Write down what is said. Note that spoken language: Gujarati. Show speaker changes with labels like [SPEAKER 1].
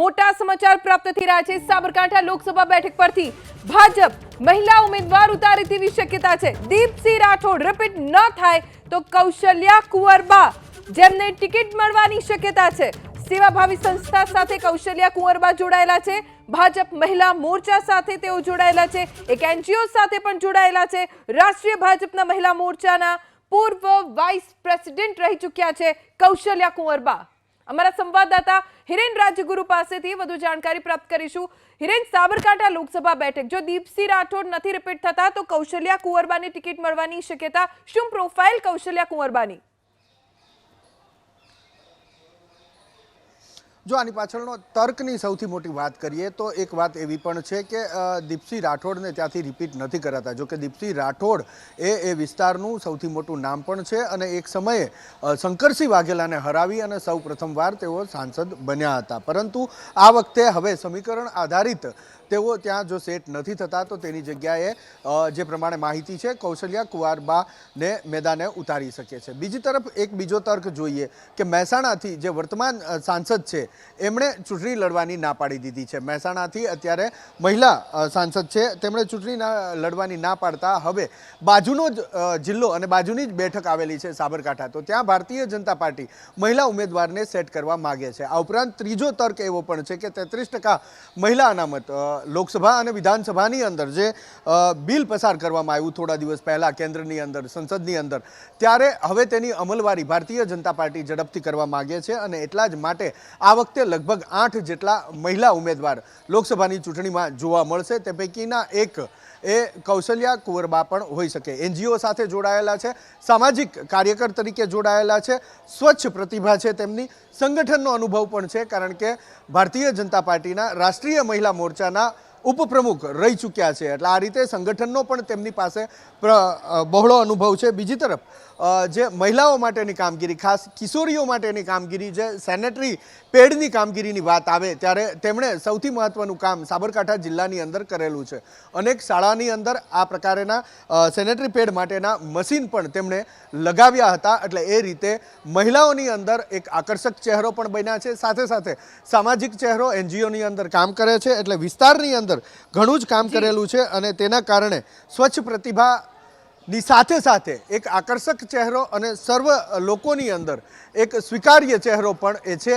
[SPEAKER 1] મોટા સમાચાર પ્રાપ્ત થઈ રહ્યા છે. સાબરકાંઠા લોકસભા બેઠક પરથી ભાજપ મહિલા ઉમેદવાર ઉતારે તેવી શક્યતા છે. દીપસિંહ રાઠોડ રિપીટ ન થાય તો કૌશલ્યા કુંવરબા જેમને ટિકિટ મળવાની શક્યતા છે. સેવાભાવી સંસ્થા સાથે કૌશલ્યા કુંવરબા જોડાયેલા છે. ભાજપ મહિલા મોરચા સાથે તેઓ જોડાયેલા છે. એક એનજીઓ સાથે પણ જોડાયેલા છે. રાષ્ટ્રીય ભાજપના મહિલા મોરચાના પૂર્વ વાઇસ પ્રેસિડેન્ટ રહી ચૂક્યા છે કૌશલ્યા કુંવરબા. અમારા સંવાદદાતા હિરેન રાજગુરુ પાસેથી વધુ જાણકારી પ્રાપ્ત કરીશું. હિરેન, સાબરકાંઠા લોકસભા બેઠક. જો દીપસિંહ રાઠોડ નથી રિપીટ થતા, તો કૌશલ્યા કુંવરબાની ટિકિટ મળવાની શક્યતા શું? પ્રોફાઇલ કૌશલ્યા કુંવરબાની.
[SPEAKER 2] જો આની પાછળનો તર્કની સૌથી મોટી વાત કરીએ, તો એક વાત એવી પણ છે કે દીપસિંહ રાઠોડને ત્યાંથી રિપીટ નથી કરાતા. જો કે દીપસિંહ રાઠોડ એ એ વિસ્તારનું સૌથી મોટું નામ પણ છે અને એક સમયે શંકરસિંહ વાઘેલાને હરાવી અને સૌ પ્રથમવાર તેઓ સાંસદ બન્યા હતા. પરંતુ આ વખતે હવે સમીકરણ આધારિત તેઓ ત્યાં જો સેટ નથી થતા, તો તેની જગ્યાએ જે પ્રમાણે માહિતી છે, કૌશલ્યા કુવારબાને મેદાને ઉતારી શકે છે. બીજી તરફ એક બીજો તર્ક જોઈએ કે મહેસાણાથી જે વર્તમાન સાંસદ છે એમણે ચૂંટણી લડવાની ના પાડી દીધી છે. મહેસાણાથી અત્યારે મહિલા સાંસદ છે, તેમણે ચૂંટણી લડવાની ના પાડતા હવે બાજુનો જ જિલ્લો અને બાજુની જ બેઠક આવેલી છે સાબરકાંઠા. તો ત્યાં ભારતીય જનતા પાર્ટી મહિલા ઉમેદવારને સેટ કરવા માગે છે. આ ઉપરાંત ત્રીજો તર્ક એવો પણ છે કે તેત્રીસ ટકા મહિલા અનામત લોકસભા અને વિધાનસભાની અંદર જે બિલ પસાર કરવામાં આવ્યું થોડા દિવસ પહેલાં કેન્દ્રની અંદર, સંસદની અંદર, ત્યારે હવે તેની અમલવારી ભારતીય જનતા પાર્ટી ઝડપથી કરવા માગે છે અને એટલા જ માટે આ વખતે લગભગ આઠ જેટલા મહિલા ઉમેદવાર લોકસભાની ચૂંટણીમાં જોવા મળશે. તે પૈકીના એક એ કૌશલ્યા કુંવરબા પણ હોઈ શકે. એનજીઓ સાથે જોડાયેલા છે, સામાજિક કાર્યકર તરીકે જોડાયેલા છે, સ્વચ્છ પ્રતિભા છે તેમની, સંગઠનનો અનુભવ પણ છે, કારણ કે ભારતીય જનતા પાર્ટીના રાષ્ટ્રીય મહિલા મોરચાના ઉપપ્રમુખ રહી ચૂક્યા છે. એટલે આ રીતે સંગઠનનો પણ તેમની પાસે બહોળો અનુભવ છે. બીજી તરફ જે મહિલાઓ માટેની કામગીરી, ખાસ કિશોરીઓ માટેની કામગીરી, જે સેનેટરી પેડની કામગીરીની વાત આવે, ત્યારે તેમણે સૌથી મહત્વનું કામ સાબરકાંઠા જિલ્લાની અંદર કરેલું છે. અનેક શાળાની અંદર આ પ્રકારના સેનેટરી પેડ માટેના મશીન પણ તેમણે લગાવ્યા હતા. એટલે એ રીતે મહિલાઓની અંદર એક આકર્ષક ચહેરો પણ બન્યા છે. સાથે સાથે સામાજિક ચહેરો, એનજીઓની અંદર કામ કરે છે. એટલે વિસ્તારની અંદર ઘણું જ કામ કરેલું છે અને તેના કારણે સ્વચ્છ પ્રતિભા ની સાથે સાથે એક આકર્ષક ચહેરો અને સર્વ લોકોની અંદર એક સ્વીકાર્ય ચહેરો પણ એ છે.